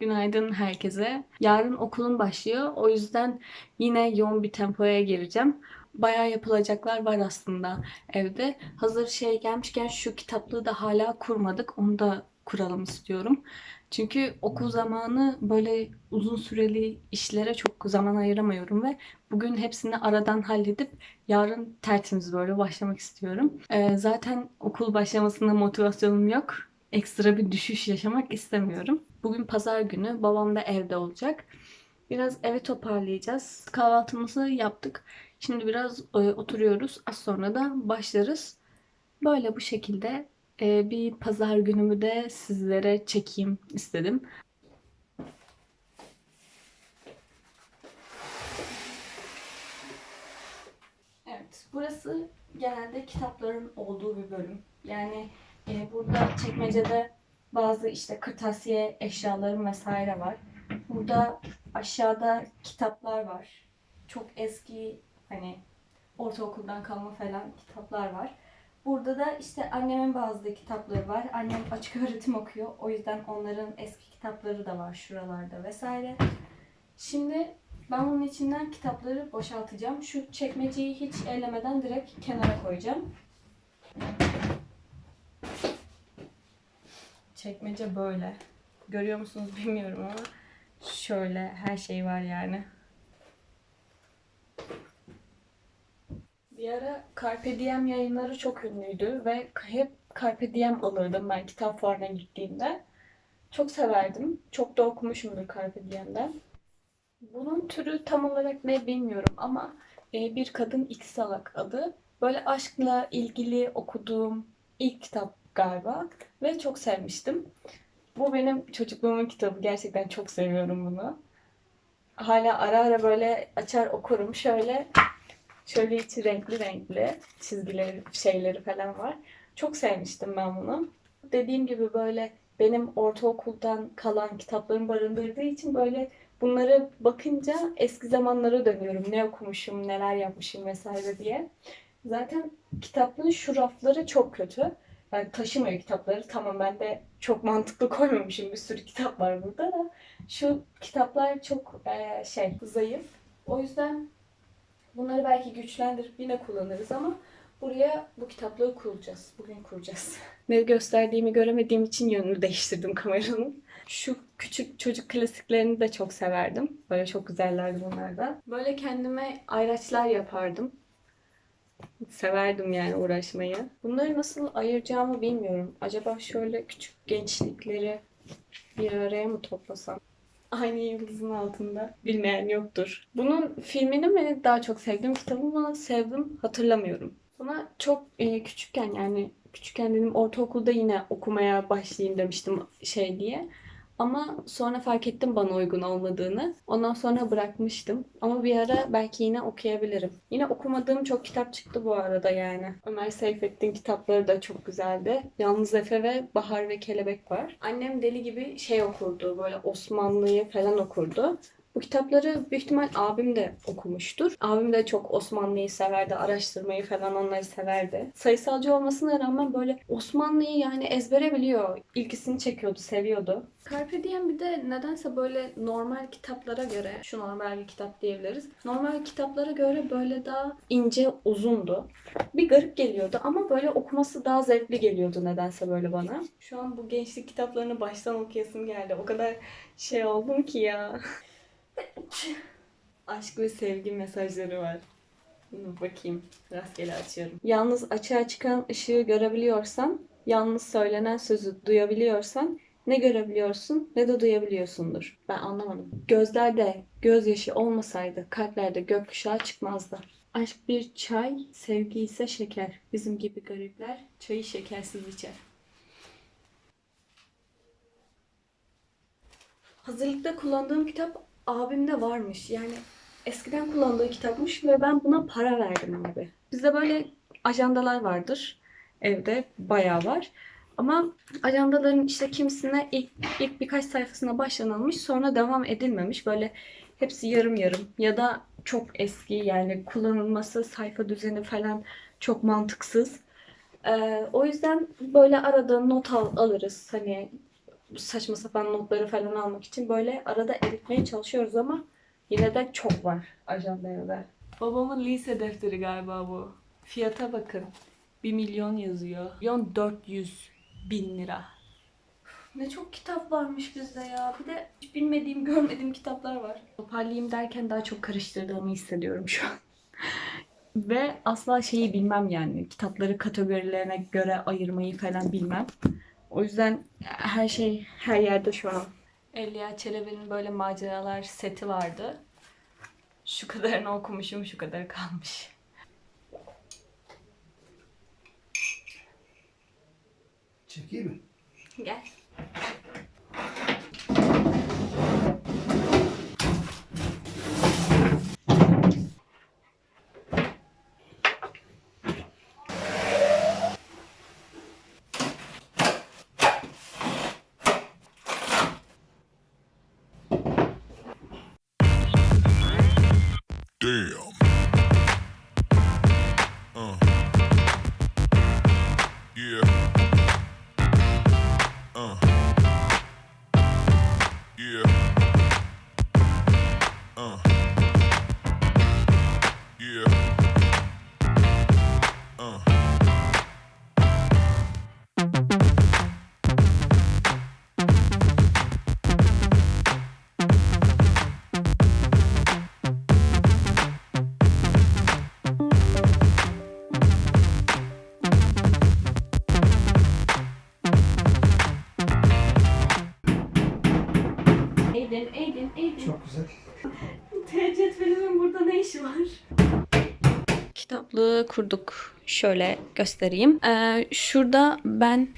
Günaydın herkese. Yarın okulum başlıyor. O yüzden yine yoğun bir tempoya gireceğim. Bayağı yapılacaklar var aslında evde. Hazır şey gelmişken şu kitaplığı da hala kurmadık. Onu da kuralım istiyorum. Çünkü okul zamanı böyle uzun süreli işlere çok zaman ayıramıyorum ve bugün hepsini aradan halledip yarın tertemiz böyle başlamak istiyorum. Ee, zaten okul başlamasında motivasyonum yok. Ekstra bir düşüş yaşamak istemiyorum. Bugün pazar günü. Babam da evde olacak. Biraz evi toparlayacağız. Kahvaltımızı yaptık. Şimdi biraz e, oturuyoruz. Az sonra da başlarız. Böyle bu şekilde e, bir pazar günümü de sizlere çekeyim istedim. Evet, burası genelde kitapların olduğu bir bölüm. Yani e, burada çekmecede bazı işte kırtasiye eşyalarım vesaire var. Burada aşağıda kitaplar var. Çok eski hani ortaokuldan kalma falan kitaplar var. Burada da işte annemin bazı kitapları var. Annem açık öğretim okuyor. O yüzden onların eski kitapları da var şuralarda vesaire. Şimdi ben bunun içinden kitapları boşaltacağım. Şu çekmeceyi hiç ellemeden direkt kenara koyacağım. Çekmece böyle. Görüyor musunuz bilmiyorum ama şöyle her şey var yani. Bir ara Carpe Diem yayınları çok ünlüydü ve hep Carpe Diem alırdım ben kitap fuarına gittiğimde. Çok severdim. Çok da okumuşumdur Carpe Diem'den. Bunun türü tam olarak ne bilmiyorum ama e, Bir Kadın İki Salak adı. Böyle aşkla ilgili okuduğum ilk kitap galiba ve çok sevmiştim. Bu benim çocukluğumun kitabı. Gerçekten çok seviyorum bunu. Hala ara ara böyle açar okurum. Şöyle şöyle içi renkli renkli çizgileri, şeyleri falan var. Çok sevmiştim ben bunu. Dediğim gibi böyle benim ortaokuldan kalan kitaplarım barındırdığı için böyle bunları bakınca eski zamanlara dönüyorum. Ne okumuşum, neler yapmışım vesaire diye. Zaten kitaplığın şu rafları çok kötü. Yani taşımıyor kitapları. Tamam ben de çok mantıklı koymamışım. Bir sürü kitap var burada da. Şu kitaplar çok eee, şey zayıf. O yüzden bunları belki güçlendirip yine kullanırız ama buraya bu kitaplığı kuracağız. Bugün kuracağız. Ne gösterdiğimi göremediğim için yönünü değiştirdim kameranın. Şu küçük çocuk klasiklerini de çok severdim. Böyle çok güzellerdi bunlar da. Böyle kendime ayraçlar yapardım. Severdim yani uğraşmayı. Bunları nasıl ayıracağımı bilmiyorum. Acaba şöyle küçük gençlikleri bir araya mı toplasam? Aynı yıldızın altında. Bilmeyen yoktur. Bunun filmini mi daha çok sevdim, kitabını mı sevdim hatırlamıyorum. Buna çok e, küçükken yani küçükken dedim ortaokulda yine okumaya başlayayım demiştim şey diye. Ama sonra fark ettim bana uygun olmadığını. Ondan sonra bırakmıştım. Ama bir ara belki yine okuyabilirim. Yine okumadığım çok kitap çıktı bu arada yani. Ömer Seyfettin kitapları da çok güzeldi. Yalnız Efe ve Bahar ve Kelebek var. Annem deli gibi şey okurdu. Böyle Osmanlı'yı falan okurdu. Bu kitapları büyük ihtimal abim de okumuştur. Abim de çok Osmanlı'yı severdi, araştırmayı falan onları severdi. Sayısalcı olmasına rağmen böyle Osmanlı'yı yani ezbere biliyor. İlgisini çekiyordu, seviyordu. Carpe Diem bir de nedense böyle normal kitaplara göre, şu normal bir kitap diyebiliriz. Normal kitaplara göre böyle daha ince, uzundu. Bir garip geliyordu ama böyle okuması daha zevkli geliyordu nedense böyle bana. Şu an bu gençlik kitaplarını baştan okuyasım geldi. O kadar şey oldum ki ya. Aşk ve sevgi mesajları var. Dur bakayım. Rastgele açıyorum. Yalnız açığa çıkan ışığı görebiliyorsan, yalnız söylenen sözü duyabiliyorsan ne görebiliyorsun ne de duyabiliyorsundur. Ben anlamadım. Gözlerde gözyaşı olmasaydı kalplerde gökkuşağı çıkmazdı. Aşk bir çay, sevgi ise şeker. Bizim gibi garipler çayı şekersiz içer. Hazırlıkta kullandığım kitap abimde varmış. Yani eskiden kullandığı kitapmış ve ben buna para verdim abi. Bizde böyle ajandalar vardır evde bayağı var. Ama ajandaların işte kimisine ilk, ilk birkaç sayfasına başlanılmış sonra devam edilmemiş. Böyle hepsi yarım yarım ya da çok eski yani kullanılması sayfa düzeni falan çok mantıksız. Ee, o yüzden böyle arada not al, alırız. Hani saçma sapan notları falan almak için böyle arada eritmeye çalışıyoruz ama yine de çok var ajanda evde. Babamın lise defteri galiba bu. Fiyata bakın. 1 milyon yazıyor. Milyon 400 bin lira. Ne çok kitap varmış bizde ya. Bir de hiç bilmediğim, görmediğim kitaplar var. Toparlayayım derken daha çok karıştırdığımı hissediyorum şu an. Ve asla şeyi bilmem yani. Kitapları kategorilerine göre ayırmayı falan bilmem. O yüzden her şey her yerde şu an. Evliya Çelebi'nin böyle maceralar seti vardı. Şu kadarını okumuşum, şu kadarı kalmış. Çekeyim mi? Gel. Damn. Uh. Yeah. Uh. Yeah. Uh. Yeah. Uh. Kurduk. Şöyle göstereyim. Ee, şurada ben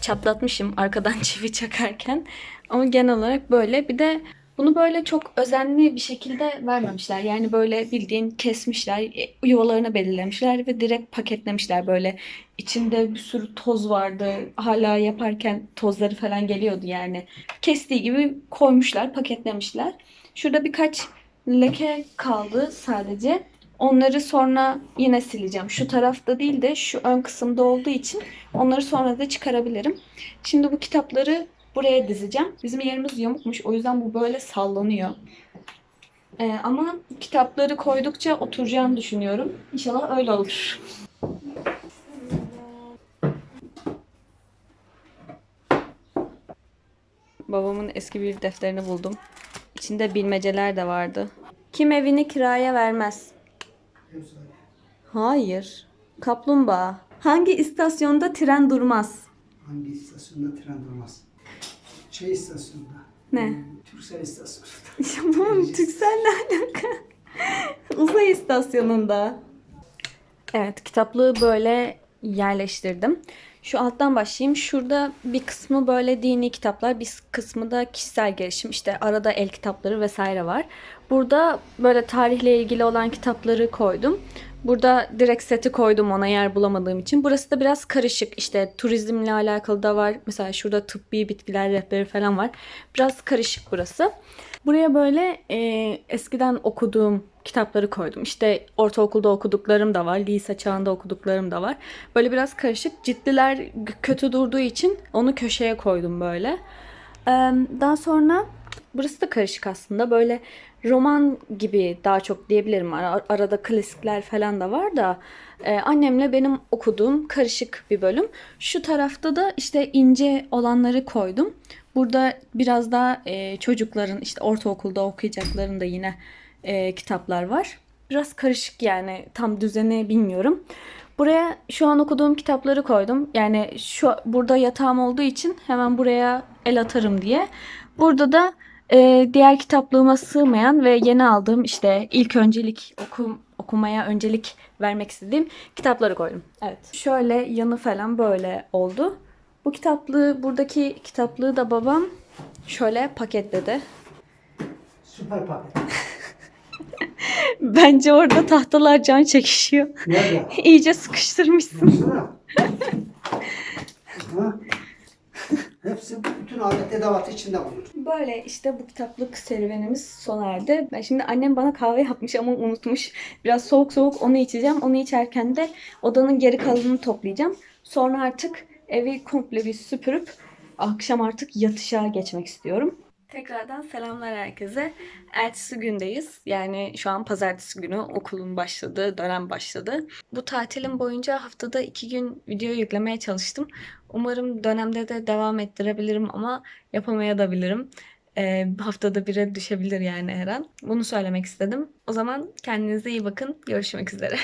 çatlatmışım arkadan çivi çakarken. Ama genel olarak böyle. Bir de bunu böyle çok özenli bir şekilde vermemişler. Yani böyle bildiğin kesmişler, e, yuvalarını belirlemişler ve direkt paketlemişler böyle. İçinde bir sürü toz vardı. Hala yaparken tozları falan geliyordu yani. Kestiği gibi koymuşlar, paketlemişler. Şurada birkaç leke kaldı sadece. Onları sonra yine sileceğim. Şu tarafta değil de şu ön kısımda olduğu için onları sonra da çıkarabilirim. Şimdi bu kitapları buraya dizeceğim. Bizim yerimiz yamukmuş. O yüzden bu böyle sallanıyor. Ee, ama kitapları koydukça oturacağını düşünüyorum. İnşallah öyle olur. Babamın eski bir defterini buldum. İçinde bilmeceler de vardı. Kim evini kiraya vermez? Hayır. Kaplumbağa. Hangi istasyonda tren durmaz? Hangi istasyonda tren durmaz? Şey istasyonunda. Ne? Hmm, Türksel istasyonunda. Babam Türksel ne alaka? Uzay istasyonunda. Evet, kitaplığı böyle yerleştirdim. Şu alttan başlayayım. Şurada bir kısmı böyle dini kitaplar, bir kısmı da kişisel gelişim. İşte arada el kitapları vesaire var. Burada böyle tarihle ilgili olan kitapları koydum. Burada direkt seti koydum ona yer bulamadığım için. Burası da biraz karışık. İşte turizmle alakalı da var. Mesela şurada tıbbi bitkiler rehberi falan var. Biraz karışık burası. Buraya böyle e, eskiden okuduğum kitapları koydum. İşte ortaokulda okuduklarım da var. Lise çağında okuduklarım da var. Böyle biraz karışık. Ciddiler kötü durduğu için onu köşeye koydum böyle. Ee, Daha sonra burası da karışık aslında. Böyle roman gibi daha çok diyebilirim. Ara- Arada klasikler falan da var da e, annemle benim okuduğum karışık bir bölüm. Şu tarafta da işte ince olanları koydum. Burada biraz daha e, çocukların işte ortaokulda okuyacakların da yine e, kitaplar var. Biraz karışık yani tam düzeni bilmiyorum. Buraya şu an okuduğum kitapları koydum. Yani şu burada yatağım olduğu için hemen buraya el atarım diye. Burada da e, diğer kitaplığıma sığmayan ve yeni aldığım işte ilk öncelik okum, okumaya öncelik vermek istediğim kitapları koydum. Evet. Şöyle yanı falan böyle oldu. Bu kitaplığı, buradaki kitaplığı da babam şöyle paketledi. Süper paket. Bence orada tahtalar can çekişiyor. Nerede? İyice sıkıştırmışsın. Baksana. Ha? Hepsi bütün alet edevatı içinde bulunur. Böyle işte bu kitaplık serüvenimiz sona erdi. Ben şimdi annem bana kahve yapmış ama unutmuş. Biraz soğuk soğuk onu içeceğim. Onu içerken de odanın geri kalanını toplayacağım. Sonra artık evi komple bir süpürüp akşam artık yatışa geçmek istiyorum. Tekrardan selamlar herkese. Ertesi gündeyiz. Yani şu an pazartesi günü okulun başladığı dönem başladı. Bu tatilin boyunca haftada iki gün video yüklemeye çalıştım. Umarım dönemde de devam ettirebilirim ama yapamayabilirim. Ee, haftada bire düşebilir yani her an. Bunu söylemek istedim. O zaman kendinize iyi bakın. Görüşmek üzere.